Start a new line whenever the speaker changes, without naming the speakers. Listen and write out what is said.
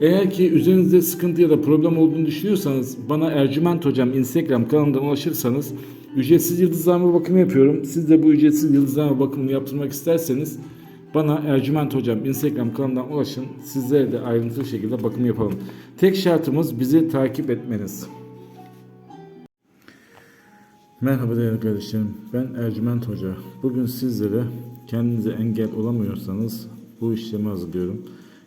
Eğer ki üzerinizde sıkıntı ya da problem olduğunu düşünüyorsanız bana Ercüment Hocam Instagram kanalından ulaşırsanız ücretsiz yıldızlama bakımı yapıyorum. Siz de bu ücretsiz yıldızlama bakımını yaptırmak isterseniz bana Ercüment Hocam Instagram kanalından ulaşın. Sizlere de ayrıntılı şekilde bakım yapalım. Tek şartımız bizi takip etmeniz. Merhaba değerli kardeşlerim. Ben Ercüment Hoca. Bugün sizlere kendinize engel olamıyorsanız bu işlemi hazırlıyorum.